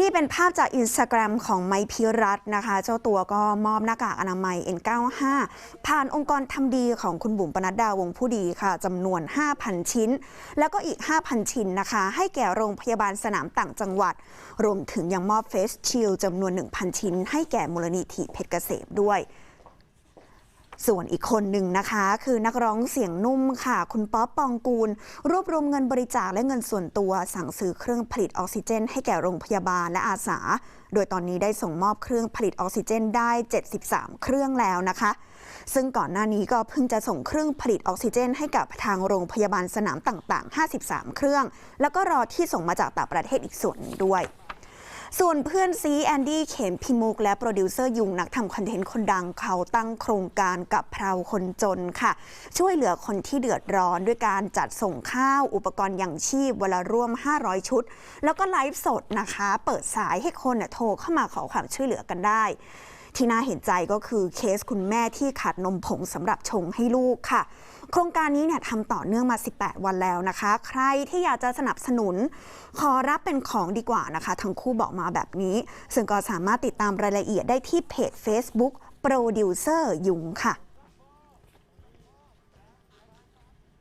นี่เป็นภาพจากอินสตาแกรมของไมพิรัตนะคะ เจ้าตัวก็มอบหน้ากากอนามัย N95 ผ่านองค์กรทำดีของคุณบุ๋มปนัดดาวงผู้ดีค่ะจำนวน 5,000 ชิ้น แล้วก็อีก 5,000 ชิ้นนะคะ ให้แก่โรงพยาบาลสนามต่างจังหวัด รวมถึงยังมอบเฟสชิลจำนวน 1,000 ชิ้น ให้แก่มูลนิธิเพชรเกษมด้วย ส่วนอีกคนหนึ่งนะคะ คือนักร้องเสียงนุ่มค่ะ คุณป๊อปปองกูล รวบรวมเงินบริจาคและเงินส่วนตัว สั่งซื้อเครื่องผลิตออกซิเจน ให้แก่โรงพยาบาลและอาสา โดยตอนนี้ได้ส่งมอบเครื่องผลิตออกซิเจนได้ 73 เครื่องแล้วนะคะ ซึ่งก่อนหน้านี้ก็เพิ่งจะส่งเครื่องผลิตออกซิเจน ให้กับทางโรงพยาบาลสนามต่าง ๆ 53 เครื่อง แล้วก็รอที่ส่งมาจากต่างประเทศอีกส่วนด้วย ส่วนเพื่อนซีแอนดี้เขมพิมุก และโปรดิวเซอร์ยุงนักทำคอนเทนต์คนดังเขาตั้งโครงการกับเพราคนจนค่ะ ช่วยเหลือคนที่เดือดร้อนด้วยการจัดส่งข้าวอุปกรณ์อย่างชีพวันละร่วม 500 ชุด แล้วก็ไลฟ์สดนะคะ เปิดสายให้คนโทรเข้ามาขอความช่วยเหลือกันได้ ที่น่าเห็นใจก็คือเคสคุณแม่ที่ขาดนมผงสำหรับชงให้ลูกค่ะ โครงการนี้เนี่ยทำต่อเนื่องมา 18 วันแล้วนะคะ ใครที่อยากจะสนับสนุน ขอรับเป็นของดีกว่านะคะ ทั้งคู่บอกมาแบบนี้ ซึ่งก็สามารถติดตามรายละเอียดได้ที่เพจ Facebook Producer ยุงค่ะ